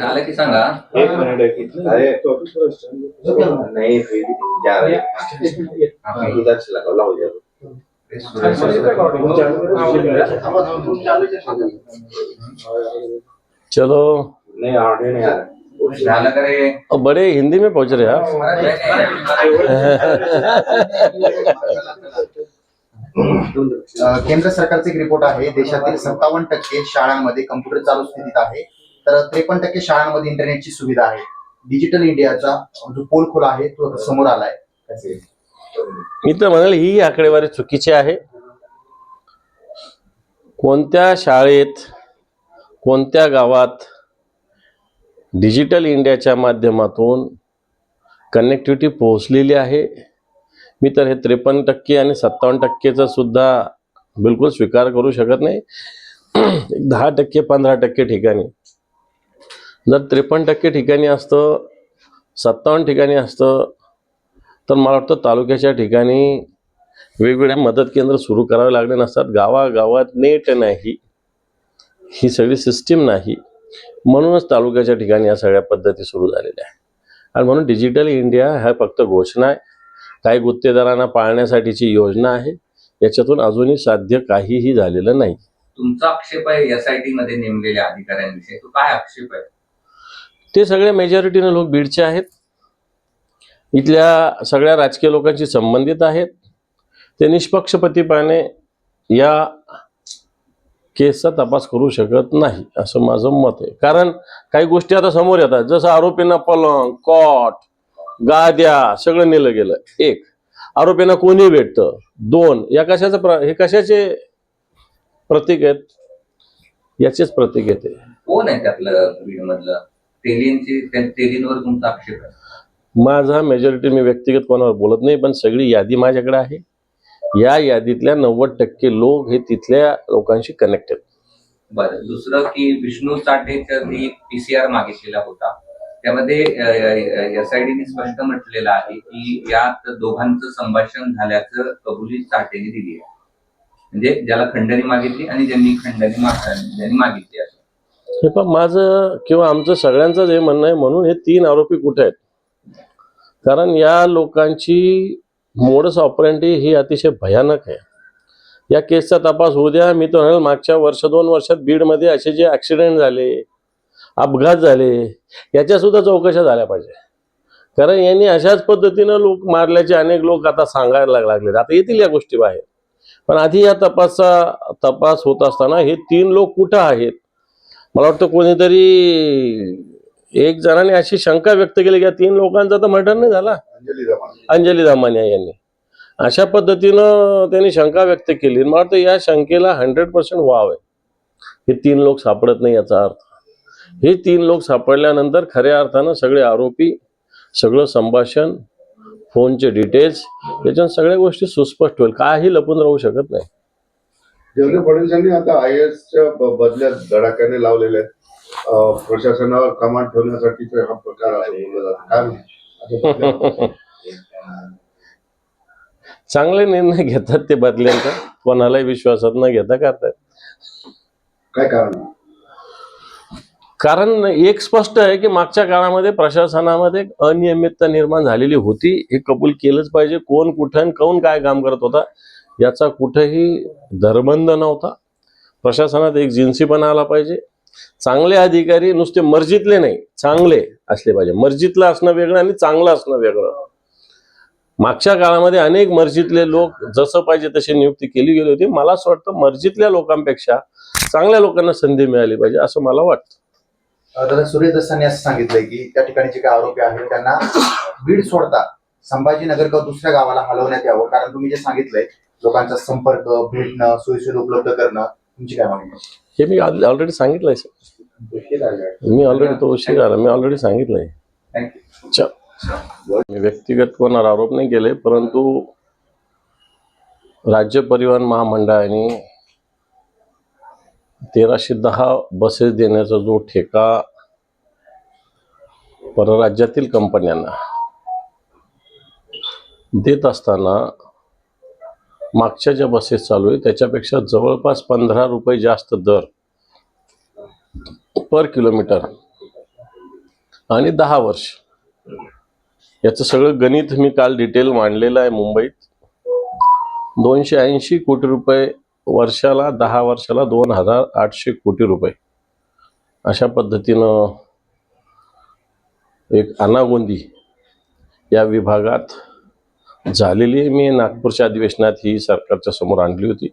झालं की? सांगा एक मिनिट एक मिनिट. अरे नहीं फिर जा रहे हैं। उधर से लगाओ लाओ ज़रूर चलो। नहीं ऑडियो नहीं आ रहा। झालं का रे अब बड़े हिंदी में पहुँच रहे आप। अ, केंद्र सरकारचा एक रिपोर्ट आहे. देशातील सत्तावन्न टक्के शाळांमध्ये कम्प्युटर चालू स्थितीत आहे. तर त्रेपन्न टक्के शाळांमध्ये इंटरनेटची सुविधा आहे. डिजिटल इंडियाचा जो पोल आहे तो समोर आलाय. मी तर म्हणाल ही आकडेवारी चुकीची आहे. कोणत्या शाळेत कोणत्या गावात डिजिटल इंडियाच्या माध्यमातून कनेक्टिव्हिटी पोहोचलेली आहे? मी तर हे त्रेपन्न टक्के आणि सत्तावन्न टक्केचा सुद्धा बिलकुल स्वीकार करू शकत नाही. एक दहा टक्के पंधरा टक्के ठिकाणी. जर त्रेपन्न टक्के ठिकाणी असतं सत्तावन्न ठिकाणी असतं तर मला वाटतं तालुक्याच्या ठिकाणी वेगवेगळ्या मदत केंद्र सुरू करावे लागले नसतात. गावागावात नेट नाही. ही सगळी सिस्टीम नाही. म्हणूनच तालुक्याच्या ठिकाणी या सगळ्या पद्धती सुरू झालेल्या आहे आणि म्हणून डिजिटल इंडिया ह्या फक्त घोषणा आहे. काही गुत्तेदारांना पाळण्यासाठीची योजना आहे. याच्यातून अजूनही साध्य काहीही झालेलं नाही. तुमचा आक्षेप आहे एसआयटी मध्ये नेमलेल्या अधिकाऱ्यांविषयी? तो काय आक्षेप आहे? ते सगळे मेजॉरिटीने लोक बीडचे आहेत. इथल्या सगळ्या राजकीय लोकांशी संबंधित आहेत. ते निष्पक्षपतीपणे या केसचा तपास करू शकत नाही असं माझं मत आहे. कारण काही गोष्टी आता समोर येतात. जसं आरोपींना पलंग कॉट गाद्या सगळं नेलं गेलं. एक आरोपींना कोणी भेटतं? दोन या कशाचं प्र हे कशाचे प्रतीक आहेत? याचेच प्रतीक येते. कोण आहे त्यातलं तेलींची त्या तेलींवर तुमचा आक्षेप आहे. माझा मेजॉरिटी मी व्यक्तिगत कोणावर बोलत नाही पण सगळी यादी माझ्याकडे आहे. या यादीतल्या नव्वद टक्के लोक हे तिथल्या लोकांशी कनेक्टेड बरं दुसरं की विष्णू जी पीसीआर मागितलेला होता. त्यामध्ये एसआयडीने स्पष्ट म्हटलेलं आहे की यात दोघांचं संभाषण झाल्याचं कबुली चाटेने दिली आहे. म्हणजे ज्याला खंडणी मागितली आणि ज्यांनी खंडणी ज्यांनी मागितली हे पण माझं किंवा आमचं सगळ्यांचंच हे म्हणणं आहे म्हणून हे तीन आरोपी कुठे आहेत? कारण या लोकांची मोडस ऑपरेंटी ही अतिशय भयानक आहे. या केसचा तपास होऊ द्या. मी तो म्हणाल मागच्या वर्ष दोन वर्षात बीडमध्ये असे जे ॲक्सिडेंट झाले अपघात झाले याच्या सुद्धा चौकशा झाल्या पाहिजे. कारण यांनी अशाच पद्धतीनं लोक मारल्याचे अनेक लोक आता सांगायला लागले आता येतील या गोष्टी बाहेर. पण आधी या तपासचा तपास होत असताना हे तीन लोक कुठं आहेत? मला वाटतं कोणीतरी एक जणाने अशी शंका व्यक्त केली की या तीन लोकांचा तर मर्डर नाही झाला. अंजलि दामानिया यांनी. अशा पद्धतीनं त्यांनी शंका व्यक्त केली. मला वाटतं या शंकेला हंड्रेड पर्सेंट वाव आहे. हे तीन लोक सापडत नाही याचा अर्थ. हे तीन लोक सापडल्यानंतर खऱ्या अर्थानं सगळे आरोपी सगळं संभाषण फोनचे डिटेल्स याच्यात सगळ्या गोष्टी सुस्पष्ट होईल. काही लपून राहू शकत नाही. देवेंद्र फडणवीसांनी आता आय च्या बदल्यात धडाक्याने लावलेले आहेत. प्रशासनावर कमांड ठेवण्यासाठी हा प्रकार काय? चांगले निर्णय घेतात ते बदल्यांचा. कोणालाही विश्वासात न घेता करतात. काय कारण? कारण एक स्पष्ट आहे की मागच्या काळामध्ये प्रशासनामध्ये एक अनियमितता निर्माण झालेली होती. हे कबूल केलंच पाहिजे. कोण कुठं आणि कोण काय काम करत होता? याचा कुठेही धरबंध नव्हता. प्रशासनात एक जिन्सीपणा आला पाहिजे. चांगले अधिकारी नुसते मर्जीतले नाही चांगले असले पाहिजे. मर्जीतलं असणं वेगळं आणि चांगलं असणं वेगळं. मागच्या काळामध्ये अनेक मर्जीतले लोक जसं पाहिजे तशी नियुक्ती केली गेली होती. मला असं वाटतं मर्जीतल्या लोकांपेक्षा चांगल्या लोकांना संधी मिळाली पाहिजे असं मला वाटतं. दादा असं सांगितलंय की त्या ठिकाणी जे काही आरोपी आहेत त्यांना बीड सोडता संभाजीनगर किंवा दुसऱ्या गावाला हलवण्यात यावं. कारण तुम्ही जे सांगितलंय लोकांचा संपर्क भेटणं सोयीसुविधा उपलब्ध करणं तुमची काय मागणी? हे मी ऑलरेडी सांगितलंय आला मी ऑलरेडी तो उशीर आला मी ऑलरेडी सांगितलंय. मी व्यक्तिगत कोणावर आरोप नाही केले परंतु राज्य परिवहन महामंडळाने तेराशे दहा बसेस देण्याचा जो ठेका परराज्यातील कंपन्यांना देत असताना मागच्या ज्या बसेस चालू आहे त्याच्यापेक्षा जवळपास पंधरा रुपये जास्त दर पर किलोमीटर आणि दहा वर्ष. याचं सगळं गणित मी काल डिटेल मांडलेलं आहे मुंबईत. दोनशे ऐंशी कोटी रुपये वर्षाला दहा वर्षाला दोन हजार आठशे कोटी रुपये. अशा पद्धतीनं एक अनागोंदी या विभागात झालेली मी नागपूरच्या अधिवेशनात ही सरकारच्या समोर आणली होती.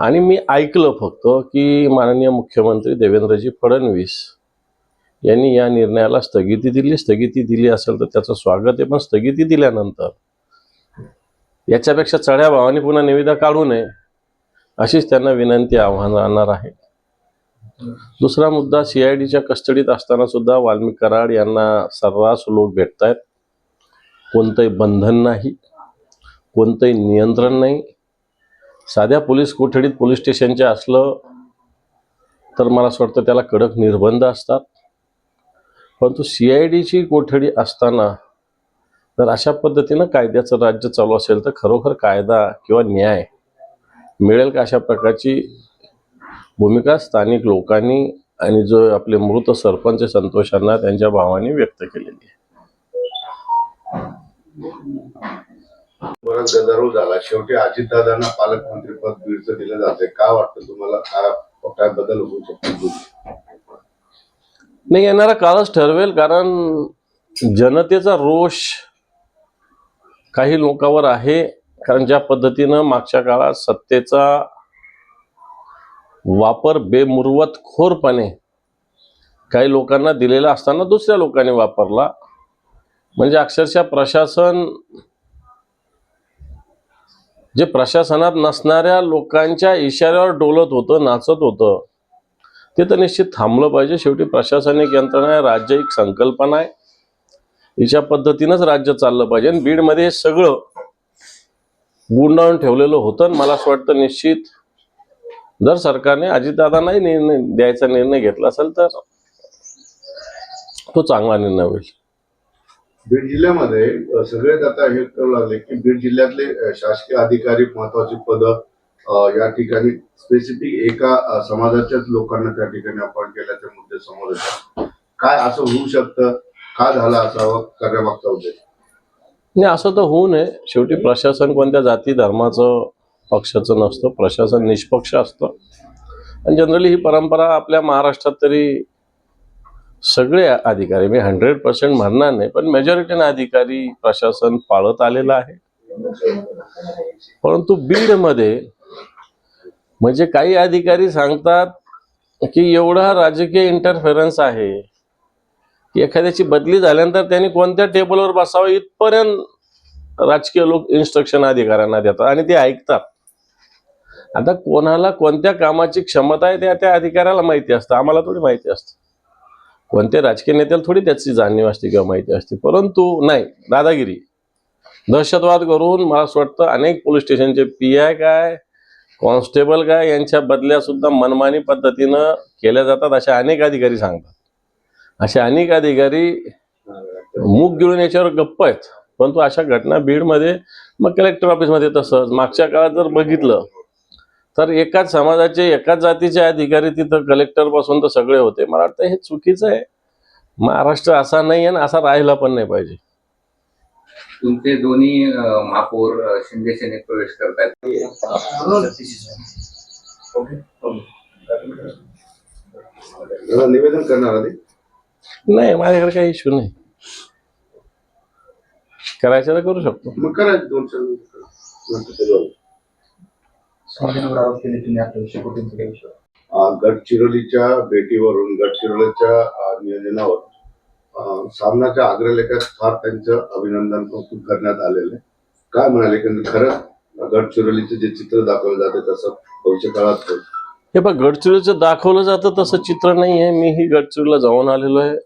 आणि मी ऐकलं फक्त की माननीय मुख्यमंत्री देवेंद्रजी फडणवीस यांनी या निर्णयाला स्थगिती दिली. स्थगिती दिली असेल तर त्याचं स्वागत आहे पण स्थगिती दिल्यानंतर याच्यापेक्षा चढ्या भावाने पुन्हा निविदा काढू नये अशीच त्यांना विनंती आव्हान राहणार आहे. दुसरा मुद्दा सीआयडीच्या कस्टडीत असताना सुद्धा वाल्मिक कराड यांना सर्रास लोक भेटतायत. कोणतंही बंधन नाही कोणतंही नियंत्रण नाही. साध्या पोलीस कोठडीत पोलीस स्टेशनच्या असलं तर मला असं वाटतं त्याला कडक निर्बंध असतात. परंतु सी आय डीची कोठडी असताना जर अशा पद्धतीनं कायद्याचं राज्य चालू असेल तर खरोखर कायदा किंवा न्याय मिळेल का अशा प्रकारची भूमिका स्थानिक लोकांनी आणि जो आपले मृत सरपंच संतोषांना त्यांच्या भावाने व्यक्त केलेली आहे? बराच गदारोळ झाला. शेवटी अजितदादांना पालकमंत्री पद बीडचं दिलं जाते का वाटतं तुम्हाला काय काय बदल होऊ शकतो? नाही येणारा काळच ठरवेल कारण जनतेचा रोष काही लोकांवर आहे. कारण ज्या पद्धतीनं मागच्या काळात सत्तेचा वापर बेमुरवत खोरपणे काही लोकांना दिलेला असताना दुसऱ्या लोकांनी वापरला. म्हणजे अक्षरशः प्रशासन जे प्रशासनात नसणाऱ्या लोकांच्या इशाऱ्यावर डोलत होतं नाचत होतं ते तर निश्चित थांबलं पाहिजे. शेवटी प्रशासनिक यंत्रणा आहे राज्य एक संकल्पना आहे. हिच्या पद्धतीनंच राज्य चाललं पाहिजे. आणि बीडमध्ये हे सगळं गुंडाळून ठेवलेलं होतं. आणि मला असं वाटतं निश्चित जर सरकारने अजितदादांनाही निर्णय द्यायचा निर्णय घेतला असेल तर तो चांगला निर्णय होईल. बीड जिल्ह्यामध्ये सगळेच आता हे करू लागले की बीड जिल्ह्यातले शासकीय अधिकारी महत्वाची पदं या ठिकाणी स्पेसिफिक एका समाजाच्याच लोकांना त्या ठिकाणी अपॉइंट केल्याचे मुद्दे समोर येतात. काय असं होऊ शकतं? का झालं असावं? करण्यामागचा उद्देश? नाही असं तर होऊ नये. शेवटी प्रशासन कोणत्या जाती धर्माचं पक्षाचं नसतं. प्रशासन निष्पक्ष असतं. आणि जनरली ही परंपरा आपल्या महाराष्ट्रात तरी सगळे अधिकारी मी हंड्रेड पर्सेंट म्हणणार नाही पण मेजॉरिटीने अधिकारी प्रशासन पाळत आलेलं आहे. परंतु बीडमध्ये म्हणजे काही अधिकारी सांगतात की एवढा राजकीय इंटरफेरन्स आहे की एखाद्याची बदली झाल्यानंतर त्यांनी कोणत्या टेबलवर बसावं इथपर्यंत राजकीय लोक इन्स्ट्रक्शन अधिकाऱ्यांना देतात आणि ते ऐकतात. आता कोणाला कोणत्या कामाची क्षमता आहे त्या त्या अधिकाऱ्याला माहिती असतं आम्हाला थोडी माहिती असतं. कोणत्या राजकीय नेत्याला थोडी त्याची जाणीव असते किंवा माहिती असते. परंतु नाही दादागिरी. दहशतवाद करून मला असं वाटतं अनेक पोलीस स्टेशनचे पी आय काय कॉन्स्टेबल काय यांच्या बदल्या सुद्धा मनमानी पद्धतीनं केल्या जातात असे अनेक अधिकारी सांगतात. असे अनेक अधिकारी मूग गिळून याच्यावर गप्प आहेत. परंतु अशा घटना बीडमध्ये मग कलेक्टर ऑफिसमध्ये तसंच मागच्या काळात जर बघितलं तर एकाच समाजाचे एकाच जातीचे अधिकारी तिथं कलेक्टरपासून तर सगळे होते. मला वाटतं हे चुकीचं आहे. महाराष्ट्र असा नाही आहे आणि असा राहिला पण नाही पाहिजे. तुमचे दोन्ही महापौर शिंदे सेनेत प्रवेश करतायत. दादा निवेदन करणार आधी? नाही माझ्याकडे काही इश्यू नाही. करायचं तर करू शकतो. मग करायचं दोन चार आरोप केले तुम्ही कोटींचा विषय गडचिरोलीच्या भेटीवरून गडचिरोलीच्या नियोजनावर सामनाच्या अग्रलेखात फार त्यांचं अभिनंदन कौतुक करण्यात आलेलं आहे. काय म्हणाले की खरंच गडचिरोलीचं जे चित्र दाखवलं जाते तसं भविष्य काळात. हे बघ गडचिरोलीचं दाखवलं जातं तसं चित्र नाही आहे. मीही गडचिरोलीला जाऊन आलेलो आहे.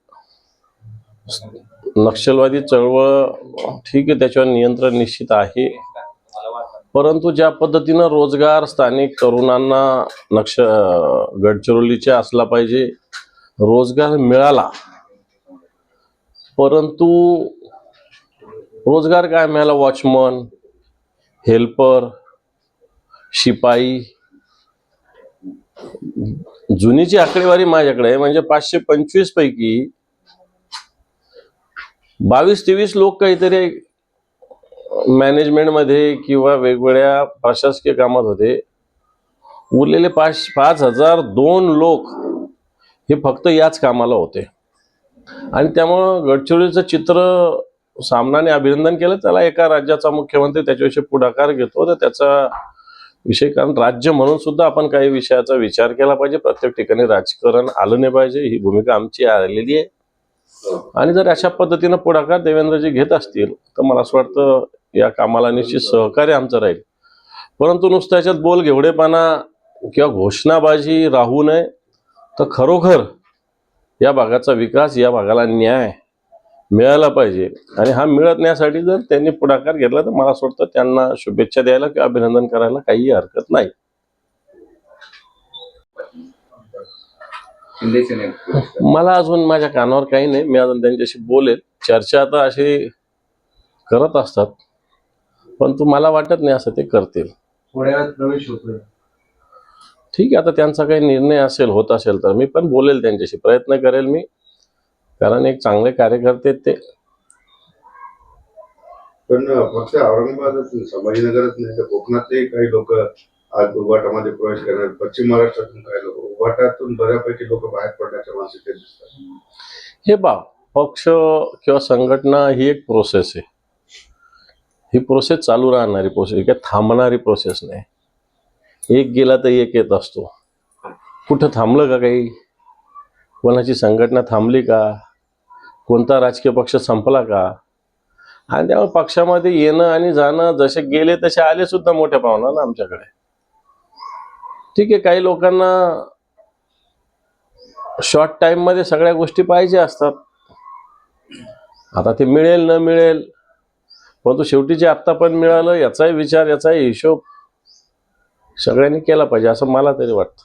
नक्षलवादी चळवळ ठीक आहे त्याच्यावर नियंत्रण निश्चित आहे. परंतु ज्या पद्धतीनं रोजगार स्थानिक तरुणांना नक्ष गडचिरोलीच्या असला पाहिजे रोजगार मिळाला परंतु रोजगार काय मिळाला? वॉचमन हेल्पर शिपाई जुनीची आकडेवारी माझ्याकडे आहे म्हणजे पाचशे पंचवीस पैकी बावीस तेवीस लोक काहीतरी मॅनेजमेंटमध्ये किंवा वेगवेगळ्या प्रशासकीय कामात होते. उरलेले पाच पाच हजार दोन लोक हे फक्त याच कामाला होते. आणि त्यामुळं गडचिरोलीचं चित्र सामनाने अभिनंदन केलं. त्याला एका राज्याचा मुख्यमंत्री त्याच्याविषयी पुढाकार घेतो. तर त्याचा विषय कारण राज्य म्हणून सुद्धा आपण काही विषयाचा विचार केला पाहिजे. प्रत्येक ठिकाणी राजकारण आलं नाही पाहिजे. ही भूमिका आमची आलेली आहे. आणि जर अशा पद्धतीनं पुढाकार देवेंद्रजी घेत असतील तर मला असं वाटतं या कामाला निश्चित सहकार्य आमचं राहील. परंतु नुसतं याच्यात बोल घेवडेपणा किंवा घोषणाबाजी राहू नये तर खरोखर या भागाचा विकास या भागाला न्याय मिळाला पाहिजे. आणि हा मिळत नाहीसाठी जर त्यांनी पुढाकार घेतला तर मला असं वाटतं त्यांना शुभेच्छा द्यायला किंवा अभिनंदन करायला काही हरकत नाही. मला अजून माझ्या कानावर काही नाही. मी अजून त्यांच्याशी बोलेल. चर्चा आता अशी करत असतात. पण तू मला वाटत नाही असं ते करतील. थोड्या वेळात प्रवेश होतोय. ठीक आहे आता त्यांचा काही निर्णय असेल होत असेल तर मी पण बोलेल त्यांच्याशी. प्रयत्न करेल मी कारण एक चांगले कार्यकर्ते ते. पण फक्त औरंगाबादच नाही, संभाजीनगरच नाही तर कोकणातले काही लोक आज उभाटामध्ये प्रवेश करणार. पश्चिम महाराष्ट्रातून काही लोक. उभाटातून बऱ्यापैकी लोक बाहेर पडण्याच्या मानसिकतेत दिसतात. हे बा पक्ष किंवा संघटना ही एक प्रोसेस आहे. ही प्रोसेस चालू राहणारी प्रोसेस काय थांबणारी प्रोसेस नाही. एक गेला तर एक येत असतो. कुठं थांबलं का काही? कोणाची संघटना थांबली का? कोणता राजकीय पक्ष संपला का? आणि त्यामुळे पक्षामध्ये येणं आणि जाणं जसे गेले तसे आले सुद्धा मोठ्या पाहुणा ना आमच्याकडे. ठीक आहे काही लोकांना शॉर्ट टाइममध्ये सगळ्या गोष्टी पाहिजे असतात. आता ते मिळेल न मिळेल परंतु शेवटी जे आत्ता पण मिळालं याचाही विचार याचाही हिशोब सगळ्यांनी केला पाहिजे असं मला तरी वाटतं.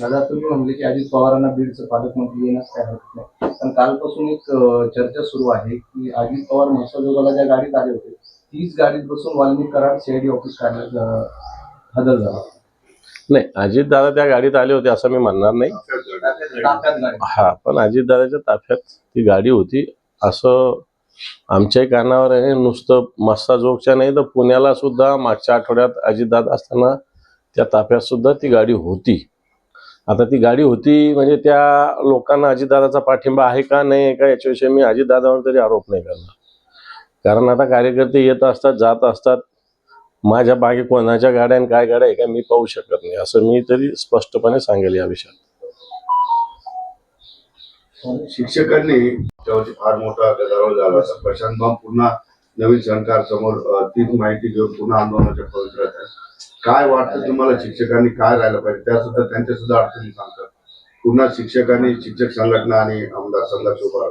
दादा तुम्ही म्हणले की अजित पवारांना बीडचं पालकमंत्री येण्यास काय हरकत नाही. पण कालपासून एक चर्चा सुरू आहे की अजित पवार म्हसोजोगाला ज्या गाडीत आले होते तीच गाडीत बसून वाल्मिक कराड सीआयडी ऑफिस हजर झाला. नाही अजितदादा त्या गाडीत आले होते असं मी म्हणणार नाही. हा पण अजितदादाच्या ताफ्यात ती गाडी होती असं आमच्याही कानावर आहे नुसतं मस्ता जोगच्या नाही तर पुण्याला सुद्धा मागच्या आठवड्यात अजितदाद असताना त्या ताफ्यात सुद्धा ती गाडी होती. आता ती गाडी होती म्हणजे त्या लोकांना अजितदादाचा पाठिंबा आहे का नाही का याच्याविषयी मी अजितदादावर तरी आरोप नाही करणार. कारण आता कार्यकर्ते येत असतात जात असतात. माझ्या बागे कोणाच्या गाड्या आणि काय गाड्या आहे का मी पाहू शकत नाही असं मी तरी स्पष्टपणे सांगेल या विषयात. शिक्षकांनी त्यावरती फार मोठा गदारोळ झाला होता. प्रशांत बाम पुन्हा नवीन सरकार समोर तीच माहिती घेऊन पुन्हा आंदोलनाच्या पवित्र्यात आहे काय वाटतं तुम्हाला शिक्षकांनी काय राहिलं पाहिजे? त्या सुद्धा त्यांच्या सुद्धा अडचणी सांगतात. पुन्हा शिक्षकांनी शिक्षक संघटना आणि आमदार संघर्ष उभा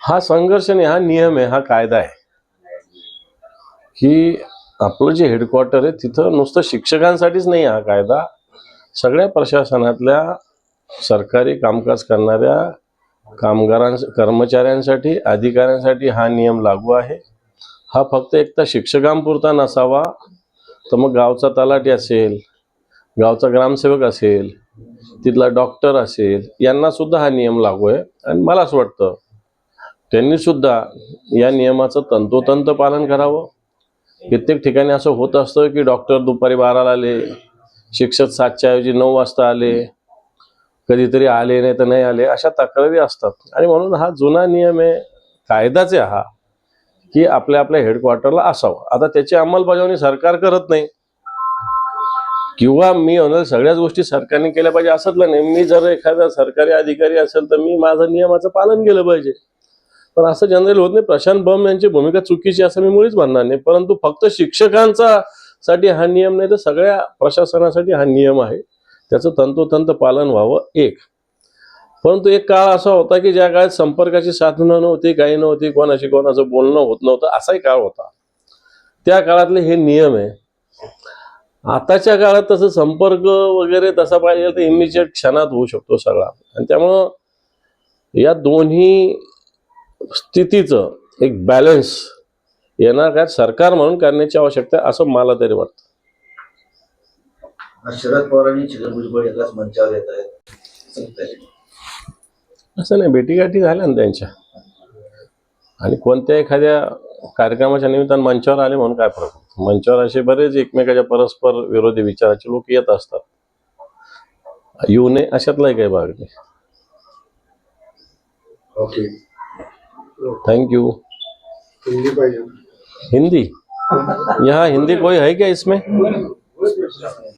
हा संघर्ष नाही हा नियम आहे हा कायदा आहे. की आपलं जे हेडक्वार्टर आहे तिथं नुसतं शिक्षकांसाठीच नाही हा कायदा. सगळ्या प्रशासनातल्या सरकारी कामकाज करणाऱ्या कामगारां कर्मचाऱ्यांसाठी अधिकाऱ्यांसाठी हा नियम लागू आहे. हा फक्त एक तर शिक्षकांपुरता नसावा तर मग गावचा तलाठी असेल गावचा ग्रामसेवक असेल तिथला डॉक्टर असेल यांना सुद्धा हा नियम लागू आहे. आणि मला असं वाटतं त्यांनी सुद्धा या नियमाचं तंतोतंत पालन करावं. कित्येक ठिकाणी असं होत असतं की डॉक्टर दुपारी बाराला आले शिक्षक सातच्या ऐवजी नऊ वाजता आले कधीतरी आले नाही तर नाही आले अशा तक्रारी असतात. आणि म्हणून हा जुना नियम आहे कायदाच आहे हा की आपल्या आपल्या हेडक्वार्टरला असावं. आता त्याची अंमलबजावणी सरकार करत नाही. किंवा मी सगळ्याच गोष्टी सरकारने केल्या पाहिजे असतला नाही. मी जर एखादा सरकारी अधिकारी असेल तर मी माझं नियमाचं पालन केलं पाहिजे. पण असं जनरल होत नाही. प्रशांत बम यांची भूमिका चुकीची असं मी मुळीच म्हणणार नाही. परंतु फक्त शिक्षकांचा साठी हा नियम नाही तर सगळ्या प्रशासनासाठी हा नियम आहे. त्याचं तंतोतंत पालन व्हावं एक. परंतु एक काळ असा होता की ज्या काळात संपर्काची साधनं नव्हती काही नव्हती कोणाशी कोणाचं बोलणं होत नव्हतं असाही काळ होता. त्या काळातले हे नियम आहे. आताच्या काळात तसं संपर्क वगैरे तसा पाहिजे तर इमिजिएट क्षणात होऊ शकतो सगळा. आणि त्यामुळं या दोन्ही स्थितीचं एक बॅलन्स येणार काय सरकार म्हणून करण्याची आवश्यकता असं मला तरी वाटतं. आज शरद पवार आणि छगन भुजबळ एकाच मंचावर येत आहेत. असं नाही भेटीगाठी झाल्या ना त्यांच्या. आणि कोणत्या एखाद्या कार्यक्रमाच्या निमित्तानं मंचावर आले म्हणून काय फरक? मंचावर असे बरेच एकमेकाच्या परस्पर विरोधी विचाराचे लोक येत असतात. येऊ नये अशातलाही काही भाग नाही. ओके. थैंक यू हिंदी पाहिजे. हिंदी? यहाँ हिंदी कोई है क्या इसमें?